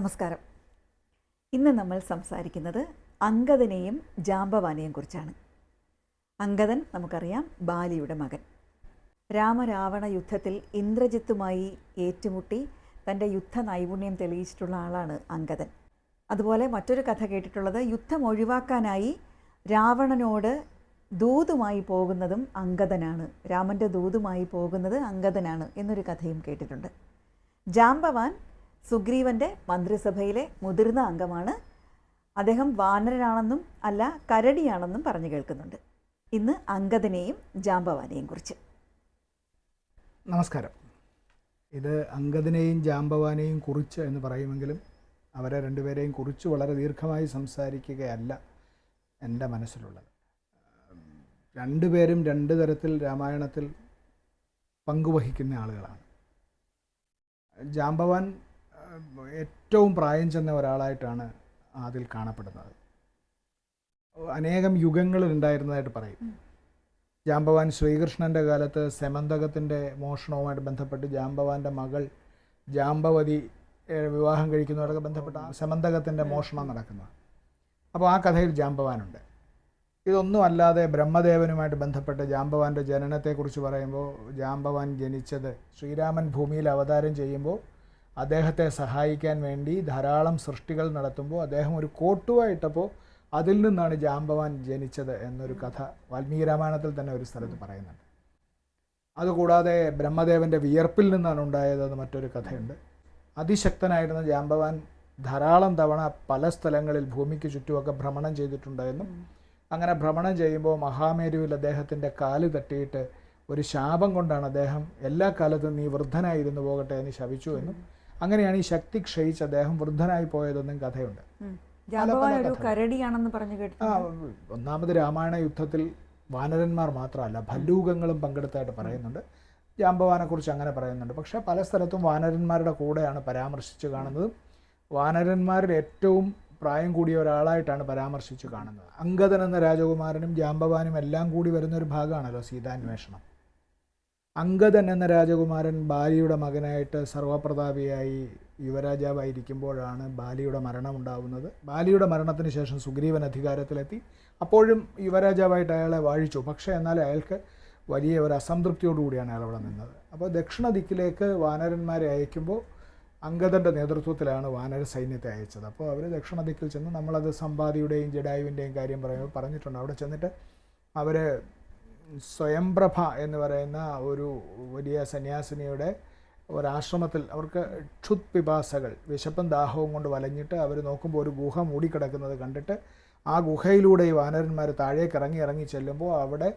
നമസ്കാരം. ഇന്ന് നമ്മൾ സംസാരിക്കുന്നത് അങ്കദനെയും ജാമ്പവാനെയും കുറിച്ചാണ്. അങ്കദൻ നമുക്കറിയാം ബാലിയുടെ മകൻ. രാമരാവണ യുദ്ധത്തിൽ ഇന്ദ്രജിത്തുമായി ഏറ്റുമുട്ടി തന്റെ യുദ്ധ നൈപുണ്യം തെളിയിച്ചിട്ടുള്ള ആളാണ് അങ്കദൻ അതുപോലെ മറ്റൊരു കഥ കേട്ടിട്ടുള്ളത് യുദ്ധം ഒഴിവാക്കാനായി രാവണനോട് ദൂതുമായി പോകുന്നതും അങ്കദനാണ് രാമന്റെ ദൂതുമായി പോകുന്നത് അങ്കദനാണ് എന്നൊരു കഥയും കേട്ടിട്ടുണ്ട്. ജാമ്പവാൻ സുഗ്രീവന്റെ മന്ത്രിസഭയിലെ മുതിർന്ന അംഗമാണ്. അദ്ദേഹം വാനരനാണെന്നും അല്ല കരടിയാണെന്നും പറഞ്ഞു കേൾക്കുന്നുണ്ട്. ഇന്ന് അങ്കദനെയും ജാമ്പവാനെയും കുറിച്ച്. നമസ്കാരം. ഇത് അങ്കദിനെയും ജാമ്പവാനെയും കുറിച്ച് എന്ന് പറയുമെങ്കിലും അവരെ രണ്ടുപേരെയും കുറിച്ച് വളരെ ദീർഘമായി സംസാരിക്കുകയല്ല എന്റെ മനസ്സിലുള്ളത്. രണ്ടുപേരും രണ്ട് തരത്തിൽ രാമായണത്തിൽ പങ്കുവഹിക്കുന്ന ആളുകളാണ്. ജാമ്പവാൻ ഏറ്റവും പ്രായം ചെന്ന ഒരാളായിട്ടാണ് അതിൽ കാണപ്പെടുന്നത്. അനേകം യുഗങ്ങളിൽ ഉണ്ടായിരുന്നതായിട്ട് പറയും. ജാമ്പവാൻ ശ്രീകൃഷ്ണന്റെ കാലത്ത് സെമന്തകത്തിന്റെ മോഷണവുമായിട്ട് ബന്ധപ്പെട്ട് ജാമ്പവാന്റെ മകൾ ജാമ്പവതി വിവാഹം കഴിക്കുന്നവരൊക്കെ ബന്ധപ്പെട്ട സെമന്തകത്തിന്റെ മോഷണം നടക്കുന്നത് അപ്പോൾ ആ കഥയിൽ ജാമ്പവാനുണ്ട് ഇതൊന്നും അല്ലാതെ ബ്രഹ്മദേവനുമായിട്ട് ബന്ധപ്പെട്ട് ജാമ്പവാന്റെ ജനനത്തെക്കുറിച്ച് പറയുമ്പോൾ ജാമ്പവാൻ ജനിച്ചത് ശ്രീരാമൻ ഭൂമിയിൽ അവതാരം ചെയ്യുമ്പോൾ അദ്ദേഹത്തെ സഹായിക്കാൻ വേണ്ടി ധാരാളം സൃഷ്ടികൾ നടത്തുമ്പോൾ അദ്ദേഹം ഒരു കോട്ടുവായിട്ടപ്പോൾ അതിൽ നിന്നാണ് ജാംബവാൻ ജനിച്ചത് എന്നൊരു കഥ വാൽമീകി രാമായണത്തിൽ തന്നെ ഒരു സ്ഥലത്ത് പറയുന്നുണ്ട്. അതുകൂടാതെ ബ്രഹ്മദേവന്റെ വിയർപ്പിൽ നിന്നാണ് ഉണ്ടായതെന്ന് മറ്റൊരു കഥയുണ്ട്. അതിശക്തനായിരുന്ന ജാംബവാൻ ധാരാളം തവണ പല സ്ഥലങ്ങളിൽ ഭൂമിക്ക് ചുറ്റുമൊക്കെ ഭ്രമണം ചെയ്തിട്ടുണ്ടായിരുന്നു അങ്ങനെ ഭ്രമണം ചെയ്യുമ്പോൾ മഹാമേരുവിൽ അദ്ദേഹത്തിന്റെ കാൽ തട്ടിയിട്ട് ഒരു ശാപം കൊണ്ടാണ് അദ്ദേഹം എല്ലാ കാലത്തും നീ വൃദ്ധനായിരുന്നു പോകട്ടെ എന്ന് ശപിച്ചു എന്നും അങ്ങനെയാണ് ഈ ശക്തി ക്ഷയിച്ച് അദ്ദേഹം വൃദ്ധനായി പോയതെന്നും കഥയുണ്ട്. കരടിയാണെന്ന് പറഞ്ഞു ഒന്നാമത് രാമായണ യുദ്ധത്തിൽ വാനരന്മാർ മാത്രമല്ല ഭല്ലൂകങ്ങളും പങ്കെടുത്തായിട്ട് പറയുന്നുണ്ട്. ജാമ്പവാനെക്കുറിച്ച് അങ്ങനെ പറയുന്നുണ്ട്. പക്ഷേ പല സ്ഥലത്തും വാനരന്മാരുടെ കൂടെയാണ് പരാമർശിച്ച് കാണുന്നത്. വാനരന്മാരിൽ ഏറ്റവും പ്രായം കൂടിയ ഒരാളായിട്ടാണ് പരാമർശിച്ച് കാണുന്നത്. അങ്കദൻ എന്ന രാജകുമാരനും ജാമ്പവാനും എല്ലാം കൂടി വരുന്ന ഒരു ഭാഗമാണല്ലോ സീതാന്വേഷണം. അങ്കദൻ എന്ന രാജകുമാരൻ ബാലിയുടെ മകനായിട്ട് സർവപ്രതാപിയായി യുവരാജാവായിരിക്കുമ്പോഴാണ് ബാലിയുടെ മരണം ഉണ്ടാവുന്നത് ബാലിയുടെ മരണത്തിന് ശേഷം സുഗ്രീവൻ അധികാരത്തിലെത്തി. അപ്പോഴും യുവരാജാവായിട്ട് അയാളെ വാഴിച്ചു. പക്ഷേ എന്നാൽ അയാൾക്ക് വലിയ ഒരു അസംതൃപ്തിയോടുകൂടിയാണ് അയാൾ അവിടെ നിന്നത്. അപ്പോൾ ദക്ഷിണ ദിക്കിലേക്ക് വാനരന്മാരെ അയക്കുമ്പോൾ അങ്കദന്റെ നേതൃത്വത്തിലാണ് വാനര സൈന്യത്തെ അയച്ചത്. അപ്പോൾ അവർ ദക്ഷിണ ദിക്കിൽ ചെന്ന് നമ്മളത് സമ്പാദിയുടെയും ജഡായുവിന്റെയും കാര്യം പറയുമ്പോൾ പറഞ്ഞിട്ടുണ്ട്. അവിടെ ചെന്നിട്ട് അവർ സ്വയംപ്രഭ എന്ന് പറയുന്ന ഒരു വലിയ സന്യാസിനിയുടെ ഒരാശ്രമത്തിൽ അവർക്ക് ക്ഷുത് പിപാസകൾ വിശപ്പും ദാഹവും കൊണ്ട് വലഞ്ഞിട്ട് അവർ നോക്കുമ്പോൾ ഒരു ഗുഹ മൂടിക്കിടക്കുന്നത് കണ്ടിട്ട് ആ ഗുഹയിലൂടെ ഈ വാനരന്മാർ താഴേക്ക് ഇറങ്ങി ഇറങ്ങി ചെല്ലുമ്പോൾ അവിടെ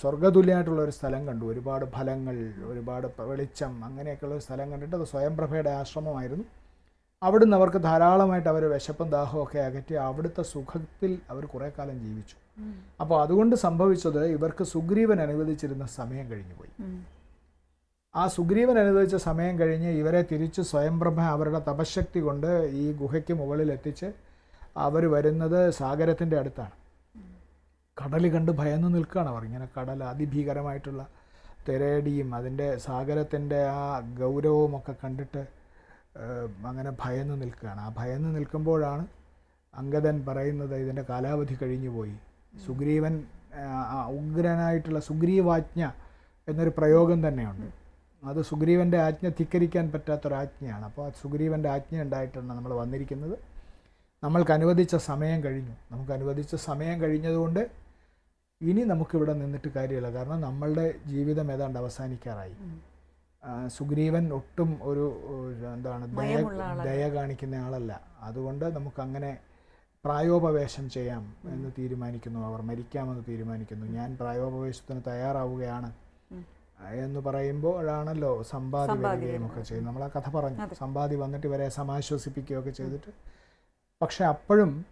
സ്വർഗതുല്യമായിട്ടുള്ള ഒരു സ്ഥലം കണ്ടു. ഒരുപാട് ഫലങ്ങൾ ഒരുപാട് വെളിച്ചം അങ്ങനെയൊക്കെയുള്ള ഒരു സ്ഥലം കണ്ടിട്ട് അത് സ്വയംപ്രഭയുടെ ആശ്രമമായിരുന്നു. അവിടുന്ന് അവർക്ക് ധാരാളമായിട്ട് അവർ വിശപ്പും ദാഹവും ഒക്കെ അകറ്റി അവിടുത്തെ സുഖത്തിൽ അവർ കുറേ കാലം ജീവിച്ചു. അപ്പോൾ അതുകൊണ്ട് സംഭവിച്ചത് ഇവർക്ക് സുഗ്രീവൻ അനുവദിച്ചിരുന്ന സമയം കഴിഞ്ഞു പോയി. ആ സുഗ്രീവൻ അനുവദിച്ച സമയം കഴിഞ്ഞ് ഇവരെ തിരിച്ച് സ്വയംബ്രഹ്മ അവരുടെ തപശക്തി കൊണ്ട് ഈ ഗുഹയ്ക്ക് മുകളിൽ എത്തിച്ച് അവർ വരുന്നത് സാഗരത്തിന്റെ അടുത്താണ്. കടൽ കണ്ട് ഭയന്ന് നിൽക്കുകയാണ് അവർ. ഇങ്ങനെ കടൽ അതിഭീകരമായിട്ടുള്ള തിരയടിയും അതിന്റെ സാഗരത്തിന്റെ ആ ഗൗരവവും ഒക്കെ കണ്ടിട്ട് അങ്ങനെ ഭയന്ന് നിൽക്കുകയാണ്. ആ ഭയന്ന് നിൽക്കുമ്പോഴാണ് അംഗദൻ പറയുന്നത് ഇതിന്റെ കാലാവധി കഴിഞ്ഞു പോയി. സുഗ്രീവൻ ഉഗ്രനായിട്ടുള്ള സുഗ്രീവാജ്ഞ എന്നൊരു പ്രയോഗം തന്നെയുണ്ട്. അത് സുഗ്രീവന്റെ ആജ്ഞ ധിക്കരിക്കാൻ പറ്റാത്തൊരാജ്ഞയാണ്. അപ്പോൾ ആ സുഗ്രീവന്റെ ആജ്ഞ ഉണ്ടായിട്ടാണ് നമ്മൾ വന്നിരിക്കുന്നത്. നമ്മൾക്ക് അനുവദിച്ച സമയം കഴിഞ്ഞു. നമുക്ക് അനുവദിച്ച സമയം കഴിഞ്ഞതുകൊണ്ട് ഇനി നമുക്കിവിടെ നിന്നിട്ട് കാര്യമില്ല. കാരണം നമ്മളുടെ ജീവിതം ഏതാണ്ട് അവസാനിക്കാറായി. സുഗ്രീവൻ ഒട്ടും ഒരു ഒരു എന്താണ് ദയ ദയ കാണിക്കുന്ന ആളല്ല. അതുകൊണ്ട് നമുക്കങ്ങനെ പ്രായോപവേശം ചെയ്യാം എന്ന് തീരുമാനിക്കുന്നു. അവർ മരിക്കാമെന്ന് തീരുമാനിക്കുന്നു. ഞാൻ പ്രായോപവേശത്തിന് തയ്യാറാവുകയാണ്. എന്ന് പറയുമ്പോഴാണല്ലോ സമ്പാദി സമ്പാദി വരികയും ഒക്കെ ചെയ്യും നമ്മൾ ആ കഥ പറഞ്ഞു. സമ്പാദി വന്നിട്ട് ഇവരെ സമാശ്വസിപ്പിക്കുകയൊക്കെ ചെയ്തിട്ട്. പക്ഷെ അപ്പോഴും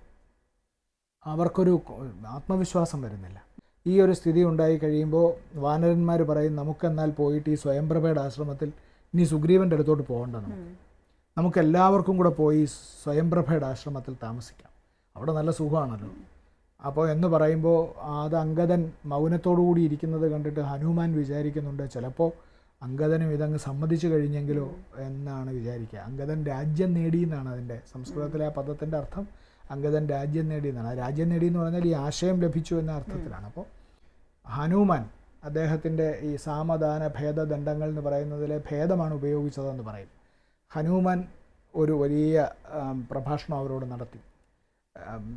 അവർക്കൊരു ആത്മവിശ്വാസം വരുന്നില്ല. ഈ ഒരു സ്ഥിതി ഉണ്ടായി കഴിയുമ്പോൾ വാനരന്മാർ പറയും നമുക്കെന്നാൽ പോയിട്ട് ഈ സ്വയംപ്രഭയുടെ ആശ്രമത്തിൽ ഇനി സുഗ്രീവന്റെ അടുത്തോട്ട് പോകണ്ട നമുക്ക്. ഉം. നമുക്ക് എല്ലാവർക്കും കൂടെ പോയി സ്വയംപ്രഭയുടെ ആശ്രമത്തിൽ താമസിക്കാം. അവിടെ നല്ല സുഖമാണല്ലോ. അപ്പോൾ എന്ന് പറയുമ്പോൾ അത് അങ്കദൻ മൗനത്തോടു കൂടി ഇരിക്കുന്നത് കണ്ടിട്ട് ഹനുമാൻ വിചാരിക്കുന്നുണ്ട് ചിലപ്പോൾ അങ്കദനും ഇതങ്ങ് സമ്മതിച്ചു കഴിഞ്ഞെങ്കിലോ? എന്നാണ് വിചാരിക്കുക. അങ്കദൻ രാജ്യം നേടി എന്നാണ് അതിന്റെ സംസ്കൃതത്തിലെ ആ പദത്തിന്റെ അർത്ഥം. അങ്കദൻ രാജ്യം നേടി എന്നാണ് രാജ്യം നേടി എന്ന് പറഞ്ഞാൽ ഈ ആശയം ലഭിച്ചു എന്ന അർത്ഥത്തിലാണ്. അപ്പോൾ ഹനുമാൻ അദ്ദേഹത്തിന്റെ ഈ സാമദാന ഭേദദണ്ഡങ്ങൾ എന്ന് പറയുന്നതിലെ ഭേദമാണ് ഉപയോഗിച്ചതെന്ന് പറയും. ഹനുമാൻ ഒരു വലിയ പ്രഭാഷണം അവരോട് നടത്തി.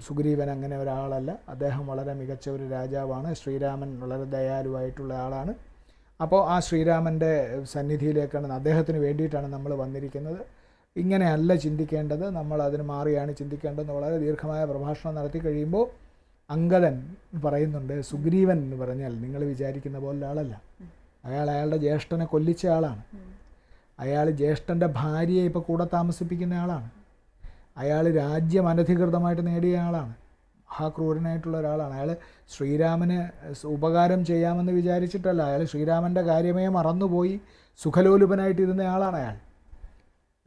സുഗ്രീവൻ അങ്ങനെ ഒരാളല്ല. അദ്ദേഹം വളരെ മികച്ച ഒരു രാജാവാണ്. ശ്രീരാമൻ വളരെ ദയാലുവായിട്ടുള്ള ആളാണ്. അപ്പോൾ ആ ശ്രീരാമന്റെ സന്നിധിയിലേക്കാണ് അദ്ദേഹത്തിന് വേണ്ടിയിട്ടാണ് നമ്മൾ വന്നിരിക്കുന്നത്. ഇങ്ങനെയല്ല ചിന്തിക്കേണ്ടത്. നമ്മൾ അതിന് മാറിയാണ് ചിന്തിക്കേണ്ടതെന്ന് വളരെ ദീർഘമായ പ്രഭാഷണം നടത്തി കഴിയുമ്പോൾ അങ്കദൻ പറയുന്നുണ്ട് സുഗ്രീവൻ എന്ന് പറഞ്ഞാൽ നിങ്ങൾ വിചാരിക്കുന്ന പോലെ ആളല്ല. അയാൾ അയാളുടെ ജ്യേഷ്ഠനെ കൊല്ലിച്ച ആളാണ്. അയാൾ ജ്യേഷ്ഠന്റെ ഭാര്യയെ ഇപ്പോൾ കൂടെ താമസിപ്പിക്കുന്ന ആളാണ്. അയാൾ രാജ്യം അനധികൃതമായിട്ട് നേടിയ ആളാണ്. മഹാക്രൂരനായിട്ടുള്ള ഒരാളാണ്. അയാൾ ശ്രീരാമന് ഉപകാരം ചെയ്യാമെന്ന് വിചാരിച്ചിട്ടല്ല. അയാൾ ശ്രീരാമന്റെ കാര്യമേ മറന്നുപോയി സുഖലോലുപനായിട്ട് സുഖലോലുപനായിട്ടിരുന്ന ആളാണ് അയാൾ.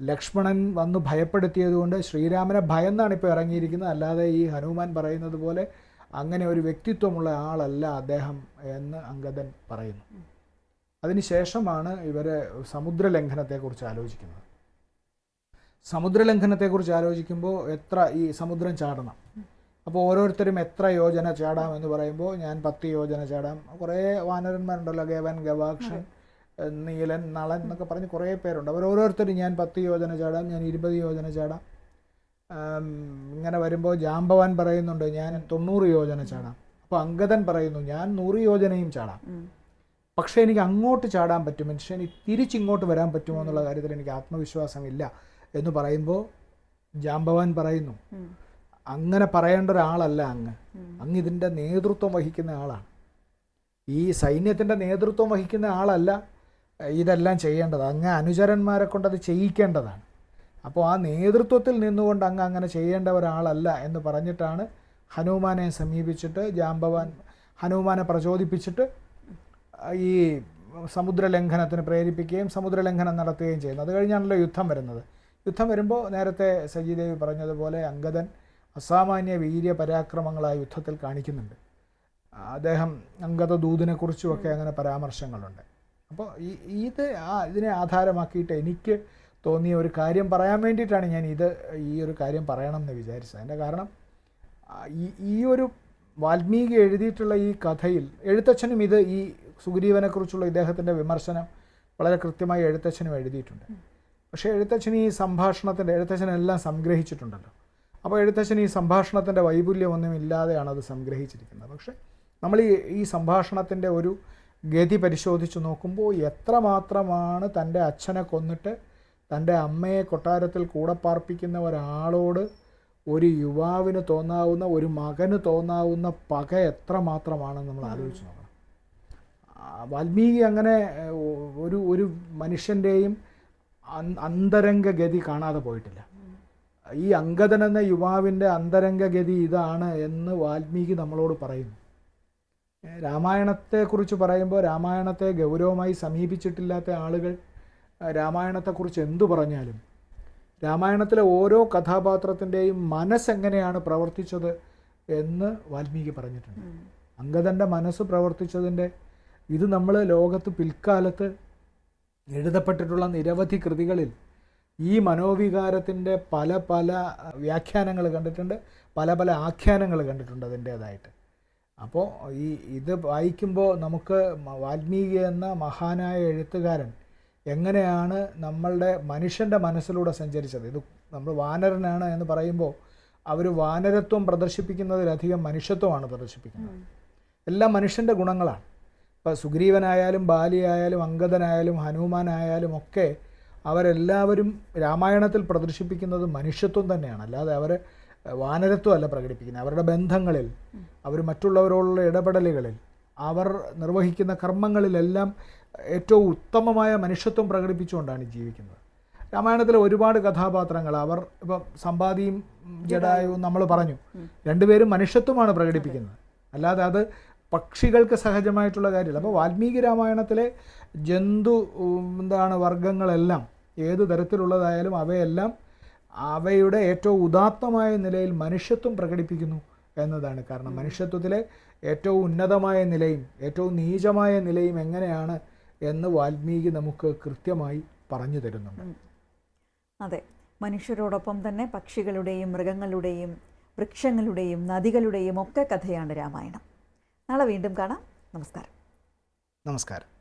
ലക്ഷ്മണൻ വന്ന് ഭയപ്പെടുത്തിയതുകൊണ്ട് ശ്രീരാമനെ ഭയന്നാണ് ഇപ്പോൾ ഇറങ്ങിയിരിക്കുന്നത്. അല്ലാതെ ഈ ഹനുമാൻ പറയുന്നത് പോലെ അങ്ങനെ ഒരു വ്യക്തിത്വമുള്ള ആളല്ല അദ്ദേഹം എന്ന് അങ്കദൻ പറയുന്നു. അതിനുശേഷമാണ് ഇവർ സമുദ്രലംഘനത്തെക്കുറിച്ച് ആലോചിക്കുന്നത്. സമുദ്രലംഘനത്തെക്കുറിച്ച് ആലോചിക്കുമ്പോൾ എത്ര ഈ സമുദ്രം ചാടണം. അപ്പോൾ ഓരോരുത്തരും എത്ര യോജന ചാടാം എന്ന് പറയുമ്പോൾ ഞാൻ പത്ത് യോജന ചാടാം. കുറേ വാനരന്മാരുണ്ടല്ലോ ഗവൻ ഗവാക്ഷൻ നീലൻ നളൻ എന്നൊക്കെ പറഞ്ഞ് കുറേ പേരുണ്ട്. അവർ ഓരോരുത്തരും ഞാൻ പത്ത് യോജന ചാടാം ഞാൻ ഇരുപത് യോജന ചാടാം. ഇങ്ങനെ വരുമ്പോൾ ജാമ്പവാൻ പറയുന്നുണ്ട് ഞാൻ തൊണ്ണൂറ് യോജന ചാടാം. അപ്പോൾ അങ്കദൻ പറയുന്നു ഞാൻ നൂറ് യോജനയും ചാടാം. പക്ഷേ എനിക്ക് അങ്ങോട്ട് ചാടാൻ പറ്റും. മനുഷ്യൻ തിരിച്ചിങ്ങോട്ട് വരാൻ പറ്റുമോ എന്നുള്ള കാര്യത്തിൽ എനിക്ക് ആത്മവിശ്വാസമില്ല. എന്ന് പറയുമ്പോൾ ജാംബവാൻ പറയുന്നു അങ്ങനെ പറയേണ്ട ഒരാളല്ല അങ്ങ്. അങ്ങ് ഇതിന്റെ നേതൃത്വം വഹിക്കുന്ന ആളാണ്. ഈ സൈന്യത്തിന്റെ നേതൃത്വം വഹിക്കുന്ന ആളല്ല ഇതെല്ലാം ചെയ്യേണ്ടത്. അങ്ങ് അനുചരന്മാരെ കൊണ്ട് അത് ചെയ്യിക്കേണ്ടതാണ്. അപ്പോൾ ആ നേതൃത്വത്തിൽ നിന്നുകൊണ്ട് അങ്ങ് അങ്ങനെ ചെയ്യേണ്ട ഒരാളല്ല എന്ന് പറഞ്ഞിട്ടാണ് ഹനുമാനെ സമീപിച്ചിട്ട് ജാംബവാൻ ഹനുമാനെ പ്രചോദിപ്പിച്ചിട്ട് ഈ സമുദ്രലംഘനത്തിന് പ്രേരിപ്പിക്കുകയും സമുദ്രലംഘനം നടത്തുകയും ചെയ്യുന്നു അത് കഴിഞ്ഞാണല്ലോ യുദ്ധം വരുന്നത്. യുദ്ധം വരുമ്പോൾ നേരത്തെ സജീദേവി പറഞ്ഞതുപോലെ അംഗദൻ അസാമാന്യ വീര്യ പരാക്രമങ്ങളായ യുദ്ധത്തിൽ കാണിക്കുന്നുണ്ട്. അദ്ദേഹം അങ്കദ ദൂതിനെക്കുറിച്ചുമൊക്കെ അങ്ങനെ പരാമർശങ്ങളുണ്ട്. അപ്പോൾ ഈ ഇത് ആ ഇതിനെ ആധാരമാക്കിയിട്ട് എനിക്ക് തോന്നിയ ഒരു കാര്യം പറയാൻ വേണ്ടിയിട്ടാണ് ഞാൻ ഇത് ഈ ഒരു കാര്യം പറയണം എന്ന് വിചാരിച്ചത്. അതിന്റെ കാരണം ഈ ഈ ഒരു വാൽമീകി എഴുതിയിട്ടുള്ള ഈ കഥയിൽ എഴുത്തച്ഛനും ഇത് ഈ സുഗ്രീവനെക്കുറിച്ചുള്ള ഇദ്ദേഹത്തിന്റെ വിമർശനം വളരെ കൃത്യമായി എഴുത്തച്ഛനും എഴുതിയിട്ടുണ്ട്. പക്ഷേ എഴുത്തച്ഛൻ ഈ സംഭാഷണത്തിന്റെ എഴുത്തച്ഛനെല്ലാം സംഗ്രഹിച്ചിട്ടുണ്ടല്ലോ. അപ്പോൾ എഴുത്തച്ഛൻ ഈ സംഭാഷണത്തിന്റെ വൈപുല്യമൊന്നും ഇല്ലാതെയാണ് അത് സംഗ്രഹിച്ചിരിക്കുന്നത്. പക്ഷേ നമ്മൾ ഈ ഈ സംഭാഷണത്തിന്റെ ഒരു ഗതി പരിശോധിച്ച് നോക്കുമ്പോൾ എത്രമാത്രമാണ് തന്റെ അച്ഛനെ കൊന്നിട്ട് തന്റെ അമ്മയെ കൊട്ടാരത്തിൽ കൂടെ പാർപ്പിക്കുന്ന ഒരാളോട് ഒരു യുവാവിന് തോന്നാവുന്ന ഒരു മകന് തോന്നാവുന്ന പക എത്രമാത്രമാണെന്ന് നമ്മൾ ആലോചിച്ച് നോക്കണം. വാൽമീകി അങ്ങനെ ഒരു ഒരു മനുഷ്യന്റെയും അൻ- അന്തരംഗ ഗതി കാണാതെ പോയിട്ടില്ല. ഈ അങ്കദൻ എന്ന യുവാവിന്റെ അന്തരംഗ ഗതി ഇതാണ് എന്ന് വാൽമീകി നമ്മളോട് പറയുന്നു. രാമായണത്തെക്കുറിച്ച് പറയുമ്പോൾ രാമായണത്തെ ഗൗരവമായി സമീപിച്ചിട്ടില്ലാത്ത ആളുകൾ രാമായണത്തെക്കുറിച്ച് എന്തു പറഞ്ഞാലും രാമായണത്തിലെ ഓരോ കഥാപാത്രത്തിന്റെയും മനസ്സെങ്ങനെയാണ് പ്രവർത്തിച്ചത് എന്ന് വാൽമീകി പറഞ്ഞിട്ടുണ്ട്. അംഗതന്റെ അങ്കദന്റെ മനസ്സ് പ്രവർത്തിച്ചതിന്റെ ഇത് നമ്മൾ ലോകത്ത് പിൽക്കാലത്ത് എഴുതപ്പെട്ടിട്ടുള്ള നിരവധി കൃതികളിൽ ഈ മനോവികാരത്തിന്റെ പല പല വ്യാഖ്യാനങ്ങൾ കണ്ടിട്ടുണ്ട് പല പല ആഖ്യാനങ്ങൾ കണ്ടിട്ടുണ്ട് അതിന്റേതായിട്ട്. അപ്പോൾ ഈ ഇത് വായിക്കുമ്പോൾ നമുക്ക് വാൽമീകി എന്ന മഹാനായ എഴുത്തുകാരൻ എങ്ങനെയാണ് നമ്മളുടെ മനുഷ്യന്റെ മനസ്സിലൂടെ സഞ്ചരിച്ചത്? ഇത് നമ്മൾ വാനരനാണ് എന്ന് പറയുമ്പോൾ അവർ വാനരത്വം പ്രദർശിപ്പിക്കുന്നതിലധികം മനുഷ്യത്വമാണ് പ്രദർശിപ്പിക്കുന്നത്. എല്ലാം മനുഷ്യന്റെ ഗുണങ്ങളാണ്. ഇപ്പോൾ സുഗ്രീവനായാലും ബാലിയായാലും അങ്കദനായാലും ഹനുമാനായാലും ഒക്കെ അവരെല്ലാവരും രാമായണത്തിൽ പ്രദർശിപ്പിക്കുന്നത് മനുഷ്യത്വം തന്നെയാണ്. അല്ലാതെ അവർ വാനരത്വമല്ല പ്രകടിപ്പിക്കുന്നത്. അവരുടെ ബന്ധങ്ങളിൽ അവർ മറ്റുള്ളവരോടുള്ള ഇടപെടലുകളിൽ അവർ നിർവഹിക്കുന്ന കർമ്മങ്ങളിലെല്ലാം ഏറ്റവും ഉത്തമമായ മനുഷ്യത്വം പ്രകടിപ്പിച്ചുകൊണ്ടാണ് ജീവിക്കുന്നത്. രാമായണത്തിലെ ഒരുപാട് കഥാപാത്രങ്ങൾ അവർ ഇപ്പം സമ്പാദിയും ജഡായും നമ്മൾ പറഞ്ഞു. രണ്ടുപേരും മനുഷ്യത്വമാണ് പ്രകടിപ്പിക്കുന്നത്. അല്ലാതെ അത് പക്ഷികൾക്ക് സഹജമായിട്ടുള്ള കാര്യമില്ല. അപ്പോൾ വാൽമീകി രാമായണത്തിലെ ജന്തു എന്താണ് വർഗങ്ങളെല്ലാം ഏത് തരത്തിലുള്ളതായാലും അവയെല്ലാം അവയുടെ ഏറ്റവും ഉദാത്തമായ നിലയിൽ മനുഷ്യത്വം പ്രകടിപ്പിക്കുന്നു എന്നതാണ് കാരണം. മനുഷ്യത്വത്തിലെ ഏറ്റവും ഉന്നതമായ നിലയും ഏറ്റവും നീചമായ നിലയും എങ്ങനെയാണ് എന്ന് വാൽമീകി നമുക്ക് കൃത്യമായി പറഞ്ഞു തരുന്നുണ്ട്. അതെ. മനുഷ്യരോടൊപ്പം തന്നെ പക്ഷികളുടെയും മൃഗങ്ങളുടെയും വൃക്ഷങ്ങളുടെയും നദികളുടെയും ഒക്കെ കഥയാണ് രാമായണം. നാളെ വീണ്ടും കാണാം. നമസ്കാരം. നമസ്കാരം.